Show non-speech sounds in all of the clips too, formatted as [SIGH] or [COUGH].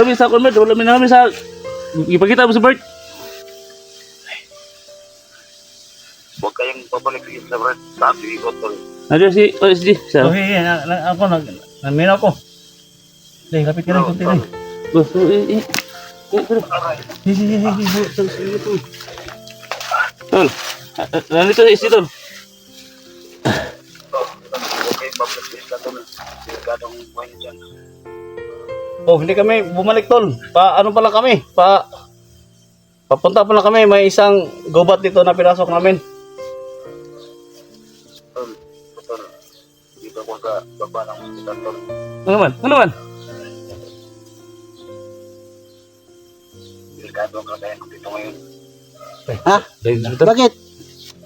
Kami sa konmed, wala mi namin sa... Ipakita mo sa Bert. Huwag kayong babalik sa Brad. Sabi ko tol. Ano si OSG? Sa... Okay, na, na, ako, nag, naminaw ko. Dahil, kapit ka rin kunti rin. Oh, oh, eh, eh. Eh, pero- sige, sige, sige, sige. Tol. ah, ah, Nandito si Tol. Kayong babalik sa tol. Delikadong buhay dyan. Oh, hindi kami bumalik tol. Pa ano pala kami? Pa Papunta pala kami, may isang gobat dito na pinasok namin. Tol. Tol. Dito ko sa baba ng hospital tol. Ano man? Ano man? Delikado ka kaya ko dito ngayon. Ha? Bakit?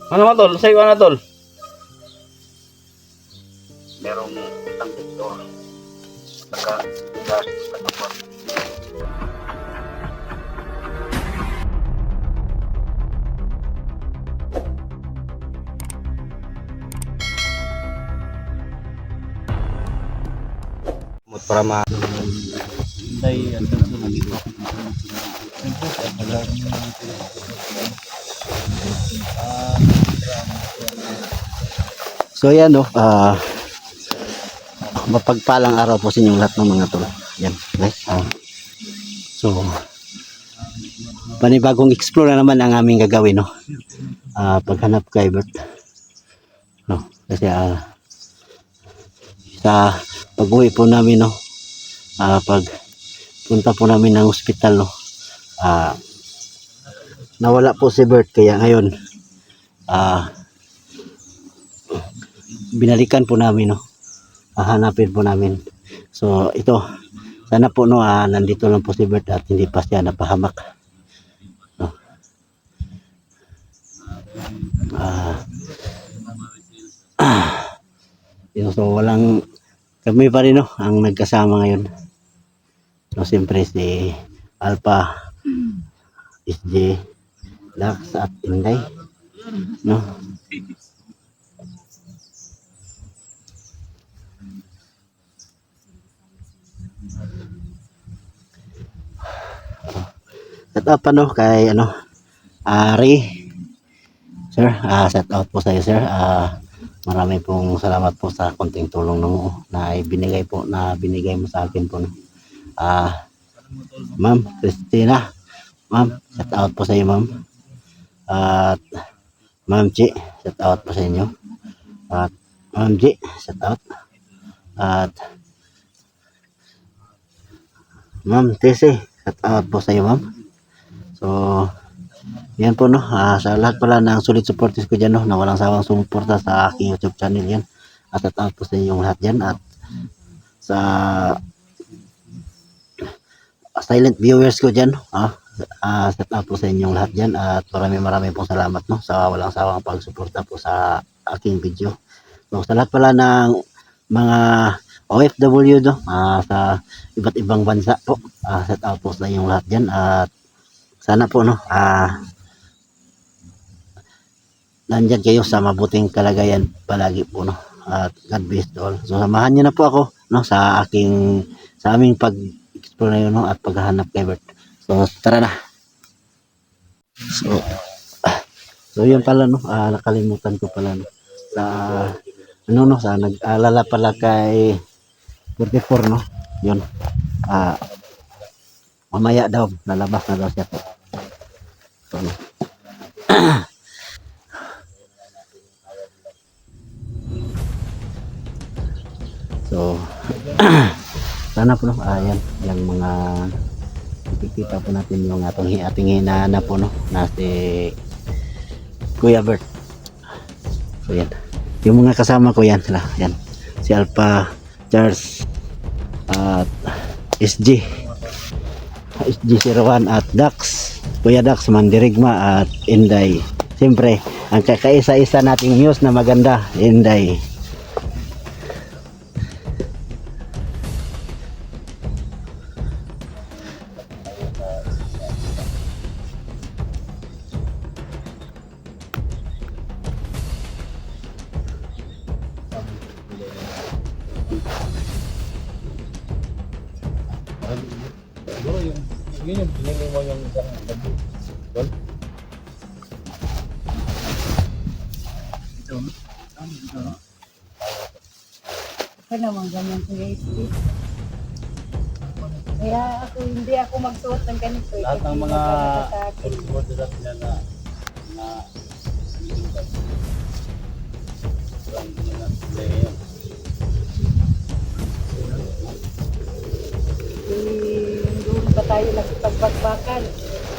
Ano man tol? Sa'yo ano tol? Merong isang doktor. Naka sa kapwa. Para ma... So yan no, ah mapagpalang araw po sa inyong lahat ng mga tol. Yan, guys. ah. so panibagong explore na naman ang aming gagawin no. Ah paghanap kay Bert. No, kasi ah sa pag-uwi po namin no. Ah pag punta po namin ng ospital no. Ah nawala po si Bert kaya ngayon ah binalikan po namin no hahanapin po namin so ito sana po no ah, nandito lang po si Bert at hindi pa siya napahamak. No? Ah. Ah, [CLEARS THROAT] yun, so walang kami pa rin no ang nagkasama ngayon. No siyempre si Alpha SJ Dax at Inday. No Set up ano kay ano Ari. Sir, ah set out po sa iyo sir. Ah marami pong salamat po sa konting tulong mo na ibinigay po na binigay mo sa akin po. Ah Ma'am Christina. Ma'am, set out po sa iyo ma'am. At Ma'am Chi, set out po sa inyo. At Ma'am Chi, set out. At Ma'am Tese, set out po sa iyo ma'am. So, yan po no. Ah, sa lahat pala ng solid supporters ko dyan no, na walang sawang sumuporta sa aking YouTube channel yan. At at out po sa inyong lahat dyan. At sa silent viewers ko dyan, ah, ah, set out po sa inyong lahat dyan. At maraming maraming pong salamat no, sa walang sawang pagsuporta po sa aking video. So, sa lahat pala ng mga OFW no, ah, sa iba't ibang bansa po, ah, set out po sa inyong lahat dyan. At sana po no? Ah nandyan kayo sa mabuting kalagayan palagi po no? At God bless all. So samahan niyo na po ako no? Sa aking sa aming pag explore na yun no? At paghahanap kay Bert. So tara na. So so yun pala no? Ah, nakalimutan ko pala no? Sa ano no? Sa nag-alala pala kay 44 no? Yun. Ah mamaya daw lalabas na daw siya [CLEARS THROAT] So, so [CLEARS THROAT] sana po no ayan yung mga nakikita po natin yung atong ating hinahanap po no na Kuya Bert. So yan. Yung mga kasama ko yan sila yan. Si Alpha Charles at SG SG01 at Dax Kuya Dax Mandirigma at Inday. Siyempre ang kakaisa-isa nating news na maganda Inday Kaya ako hindi ako magsuot ng ganito. eh, Lahat ng mga sa sa nila na na nilipat. Parang hindi na sila ngayon. Doon pa tayo nagpagbagbakan.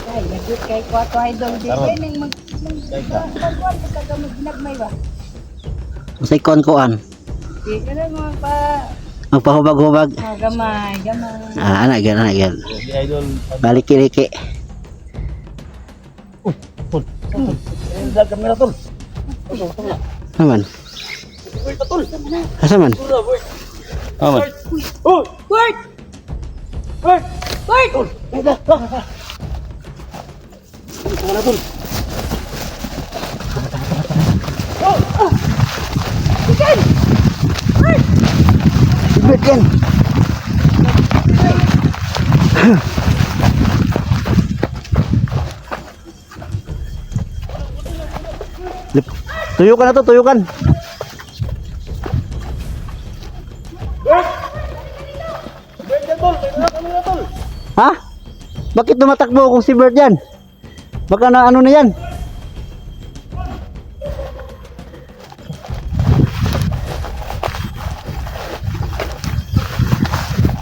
Ay, nagdut kay Kwato Idol. Di ba nang mag... Magpagwan ka ka magginagmay ba? Usay kon-kuan. Di ka na mga pa... Magpahubag-hubag. Ah, gamay, gamay. Ah, anak yan, anak yan. Si Idol, Balik-kiliki. ayun sa kamera tol. Tol, tol na. Naman. Uy, tol. Asa man? Tol na, boy. Aman. Oh, Bert! Bert! Bert! Tama na, tol. Ibig yan. Tuyukan na to, tuyukan. Ha? Bakit tumatakbo kung si Bert yan? Baka na ano na yan?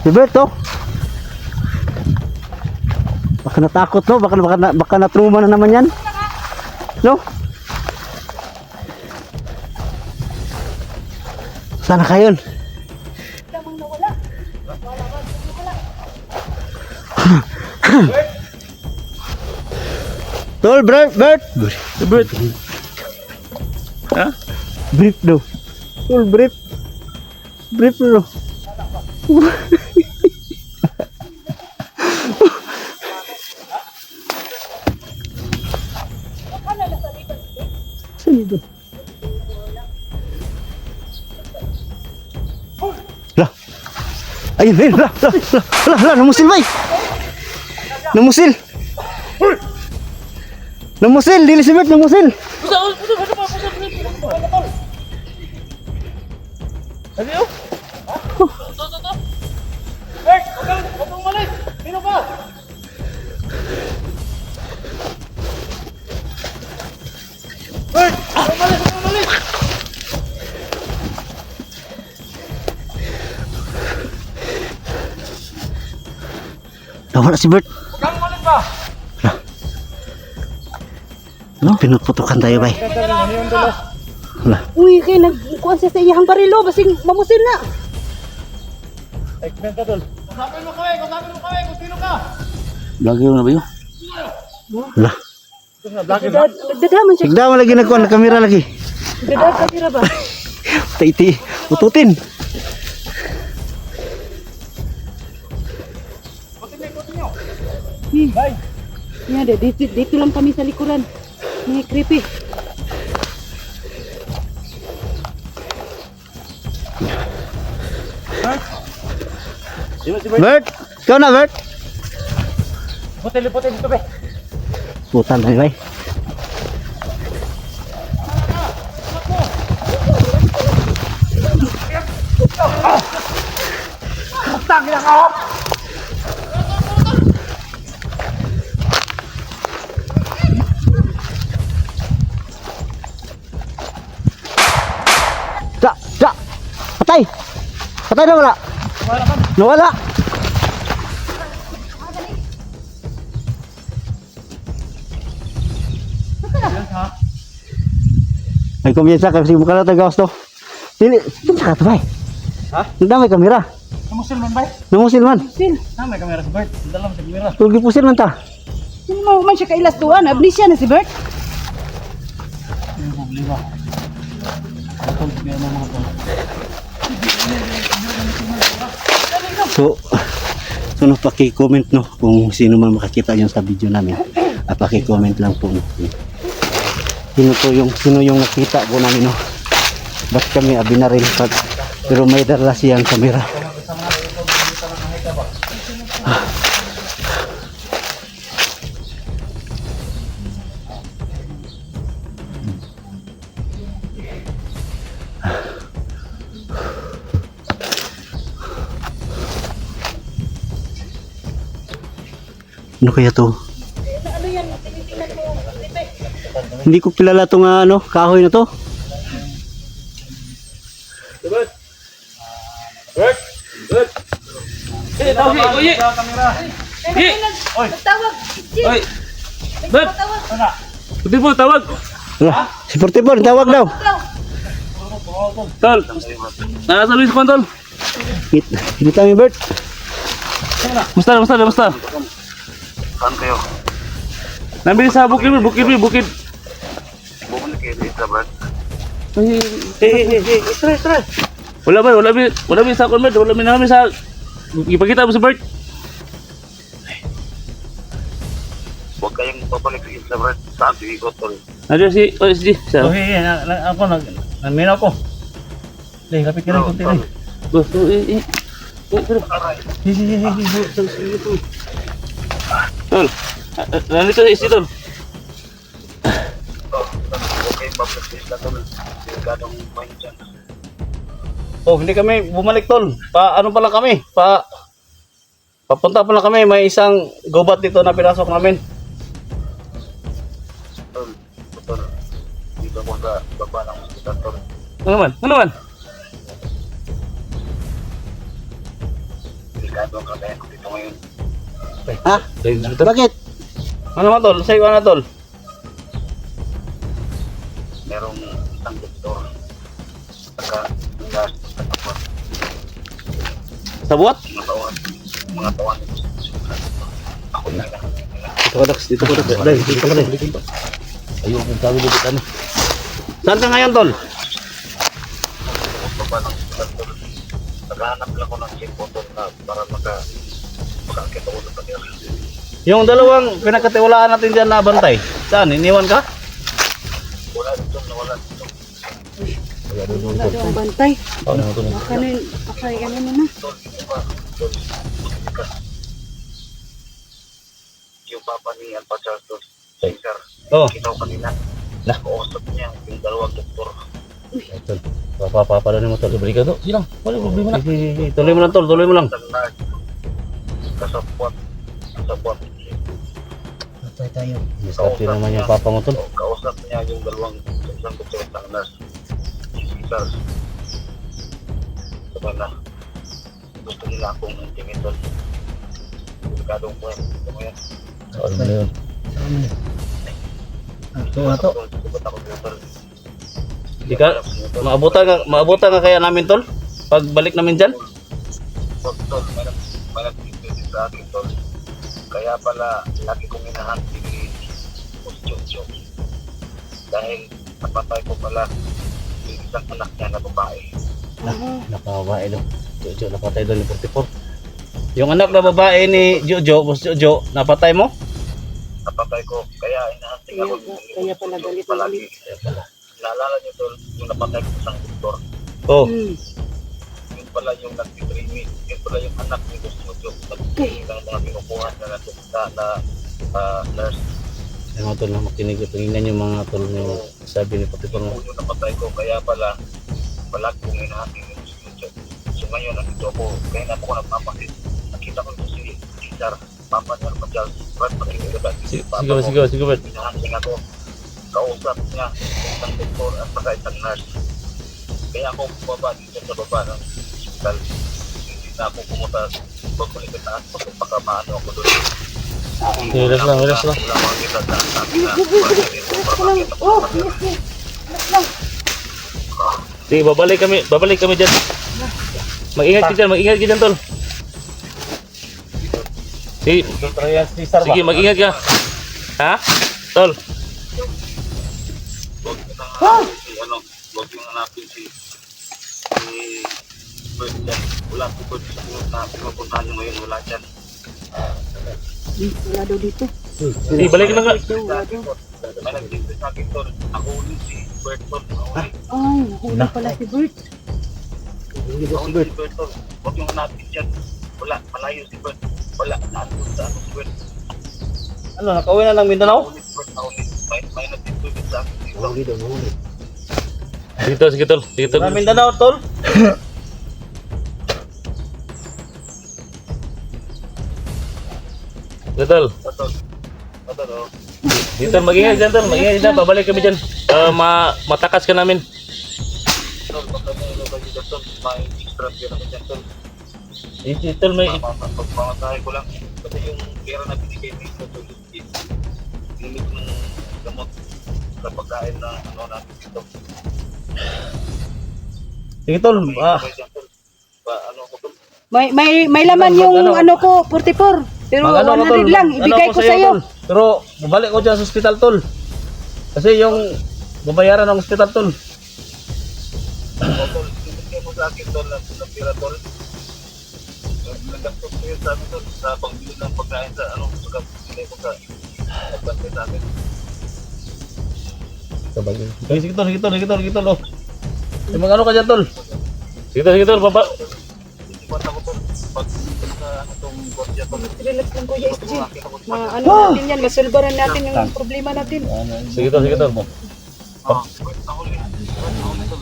Si Bert to? Baka natakot no? Baka, baka, baka na-trauma na naman yan? No? Sana kayon? [COUGHS] Tol, Bert, Bert. Bert. Ha? Brief daw. Full brief. Brief daw. Ayun, ayun, lah, lah, lah, lah, lah, namusil ba eh? Namusil. Namusil, dili si Bert, namusil. Sabi oh. Bert, huwag kang, huwag kang umalis. Sino ka? Bert, huwag Nawala si Bert. No? Pinuputukan tayo, bay. Wala. Uy, kay nagkuhan siya sa iyang barilo. Basing mamusil na. Segment ka, tol. Kasapin mo kami, kasapin mo kami kung sino ka. Vlogger na ba yun? Wala. Dad, Nagdadaman siya. Sigda mo lagi nagkuhan na kamera lagi. Nagdadad ka tira ba? [LAUGHS] Taiti. Ututin. Hey. Yan, dito, dito lang kami sa likuran. Mga creepy. Sino si Bert? Bert! Ikaw na, Bert! Putin, putin dito, be. Putan tayo, bay. Sa, Patay na wala! Nawala! May kumyensa kasi mukha na tagawas to. Dili, dili sa katubay. Ha? Hindi may kamera. Kamusil man ba? Namusil man. Sil, Na, may kamera si Bert. Dala mo sa kamera. Tulgi pusil man ta. sino mo man siya kailas tuwan? Abnisya na si Bert. Yung problema. Tol, bigyan mo mga tol. So, so no, paki-comment no kung sino man makakita yun sa video namin. At paki-comment lang po. No. Sino po yung sino yung nakita po namin no. Ba't kami abi na rin pag pero may dala siyang kamera. Kaya to? Hindi ko kilala tong ah, ano, kahoy na to. Bert. Bert. Bert. Eh, tawag si Oye. Kaya Oy. Nagtawag. Oy. Pwede po, tawag. Wala. Si Portipor, tawag daw. Tawag. Tol. Nasa Luis Juan, tol. Hit, hit kami, Bert. Musta, musta, musta. Saan kayo? Nabili sa bukid, bukid, bukid. Bumalik kayo dito, Brad. Ay, Eh, eh, eh, try, try. Wala ba, wala ba, wala ba sa konbert, wala ba namin sa... Ipakita mo sa Bert. Huwag kayong babalik sa Brad. Saan ko, tol? Nandiyan si OSG. Sa... Okay, na, na, ako, nag, namin ako. Dahil, kapit ka rin konti rin. Oh, oh, eh, eh. Oh, pero- Tol. ah, ah, Nandito si si Tol. Kayong babalik sa tol. Delikadong point dyan. Oh, hindi kami bumalik tol. Pa ano pala kami? Pa Papunta pala kami, may isang gubat dito na pinasok namin. Tol, tol. Dito mo sa baba ng hospital, tol. Ano naman? Ano naman? Ha? Bakit? Ano naman tol? Sa'yo ano tol? Merong isang doktor. Saka, gas, katapos, Sa buhat? mga tawan. Mga tawan. Ako na lang. Dito ka Dax, dito ka Dax. Dahil, dito ka Dax. Ayun, kung sabi dito ano. Saan ka ngayon tol? baba ng tol. Naghahanap lang ako ng chip tol na para maka Yung dalawang pinagkatiwalaan natin dyan na bantay. Saan? Iniwan ka? Wala dito, nawala dito. Wala daw ang bantay. Baka na baka ano na. Tol, ka. Yung papa ni Alpa Charles, tol. Cesar. Oh. Kita ko kanina. Nakausap niya yung dalawang doktor. Tol, papapapala ni mo tol. Balik ka to. Silang. Wala problema na. Tuloy mo lang tol, tuloy mo lang. Isang nurse. Kasapwat. Kasapwat. Patay tayo. Discarte naman yung papa mo tol. So, kausap niya yung dalawang isang at isang nurse. Si Cesar. Sabi na, gusto nila akong intimate tol. Delikadong point. Ito mo yan. Ano na yun? Ito nga to. Sabat ako dito, tol. Di ka, maabutan ka, maabutan ka kaya namin tol? Pagbalik namin dyan? Tol, tol, sa akin, tol. Kaya pala, lagi kong inahanti ni Osjojo. Dahil napatay ko pala yung isang anak niya na babae. Nakababae daw. Jojo, napatay daw ni 44. Yung anak na babae ni Jojo, boss Jojo, napatay mo? Napatay ko, kaya inahanti Kaya- ako. kaya pala galit na palagi. galit. Naalala niyo, tol, yung napatay ko isang doktor. Oh, Hmm. Yun pala yung nag-training. Pala yung anak ni Osjojo. Nag-training ng mga kinukuha na na, na, na ah, nurse. yung mga tol na makinig at tingnan yung mga tol yung sabi ni 44 mo. Yung napatay ko, kaya pala, palagi kong inahanti ni Osjojo. So ngayon, nandito ako, kaya na ako nagpapasit. Nakita ko ito si Cesar, Papa niya naman Brad, makinig ka ba? Sige, sige, ko, sige, sige, Bert. Inahanting ako, kausap niya, isang doktor at saka isang nurse. Kaya ako bumaba dito sa baba ng hospital. Na ako pumunta pagbalik sa taas kasi baka maano ako doon. Relax lang, relax lang. Wala sa na ko Oh, sa kanila. yes, yes. Sige, babalik kami, babalik kami dyan. Mag-ingat ka dyan, mag-ingat ka dyan, tol. Sige, sige, mag-ingat ka. Ha? Tol. Huwag si ano, huwag mo hanapin si si Bert dyan. Wala si Bert sa na pinupuntahan niyo ngayon, wala dyan. Wala daw dito. Sige, balik na nga. May nag-tip sa akin tol, nahuli si Bert nahuli. Ay, nahuli pala si Bert. Nahuli si Bert tol. Huwag yung hanapin dyan. Wala, malayo si Bert. Wala, naandun sa ano si Bert. Ano, nakauwi na ng Mindanao? Nahuli si Bert, nahuli. May, may nag-tip sa akin dito. Sige, tol, sige, tol. Sige, tol. Sa Mindanao, tol? [LAUGHS] Tol. Tol. Tol, oh. Tol. Mag-ingay dyan, tol. Mag-ingay dyan. Babalik kami dyan. Ah, ma matakas ka namin. Tol, baka may ano ba dito, tol? May extra pera ko dyan, tol. Ito, tol, may... Pagpamasahe ko lang. Kasi yung pera na binigay dito, tol, is limit ng gamot sa pagkain na ano natin dito. Sige tol, May ah, dyan. Ba, ano ko, tol? May may may laman yung ano ko 44. Pero mag- ano ko, 100 lang mag- ibigay ano ko sa iyo. tol. Pero babalik ko dyan sa hospital tol. Kasi yung babayaran ng hospital tol. Tol, ibigay mo sa akin, tol, ng pera, tol. Nagkakot ko yun sa amin, tol, sa pagbili ng pagkain sa ano, pagkabili ko sa pagbantay sa amin. Sige, sige tol, sige tol, sige tol, sige tol. Oh. Yung mag ano ka dyan tol. Sige, tol, sige, tol. Baba... Ako, tol. Pag ano tong gwardiya, tol. Relax lang Kuya SG. Ma ano natin yan, masolbaran natin yung problema natin. Sige, tol, sige, tol. Ah. Wait, nahuli, tol.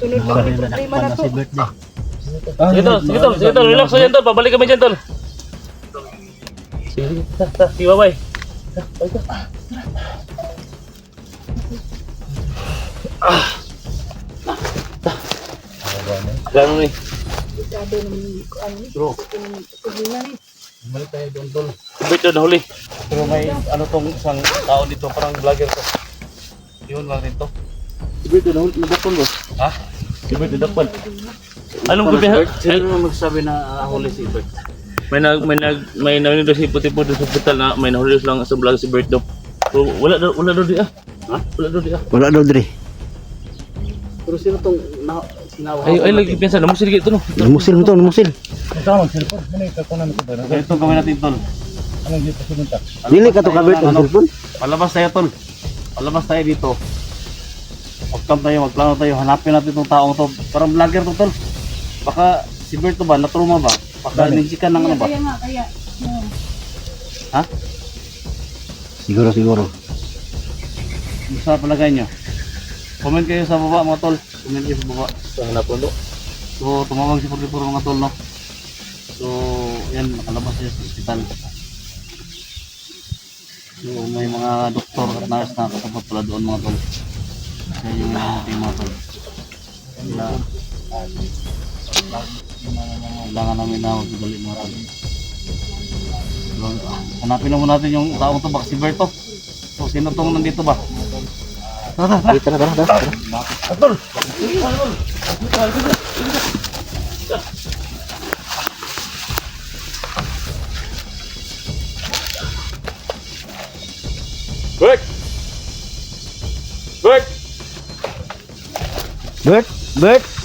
Sunod lang yung problema na to. Sige, tol. Sige, tol. Sige, tol. Relax dyan, tol. Babalik kami dyan, tol. Sige, sige. Ta, ta. Sige, bye-bye. Ta, bye, tol. Ah. Gano'n ni? Sabi ng ano ni, Bro, yung problema ni. balik tayo doon tol. Bait doon, nahuli. Pero may ano tong isang tao dito, parang vlogger to. Yun lang dito. Bait doon, nagdakpan ba? Ha? Si Bert, nagdakpan. Anong gabi? Sino naman magsabi na ahuli si Bert? May nag may nag may narinig daw si puti po sa hospital na may nahuli lang sa vlog si Bert. Pero wala daw wala daw di ah. Ha? Wala daw di ah. Wala daw dre. Pero sino tong na? Ay ay lagi pinsan na mo sige ito no. Lumusil mo to, lumusil. Ganito gawin natin tol. Dili ka to kabit ang cellphone. Palabas tayo tol. Palabas tayo dito. Magkam tayo, magplano tayo. Hanapin natin itong taong to. Parang vlogger to tol. Baka si Bert to ba? Natruma ba? Baka ninjikan ng ano ba? Kaya nga, kaya. Ha? Siguro, siguro. Sa palagay nyo. Comment kayo sa baba mga tol. Kayo sa baba. Sa hanap ko So, tumawag si Puripuro mga tol, no? So, yan, nakalabas siya sa ospital. So, may mga doktor at nurse na katapat pala doon mga tol. Kaya yung mga team mga tol. Kaya, kailangan namin na magdali mga tol. So, hanapin naman natin yung taong to, baka si Berto. So, sino tong nandito ba? Tara, tara, tara, tara, tara. Tol! Bert. Bert. Bert, Bert.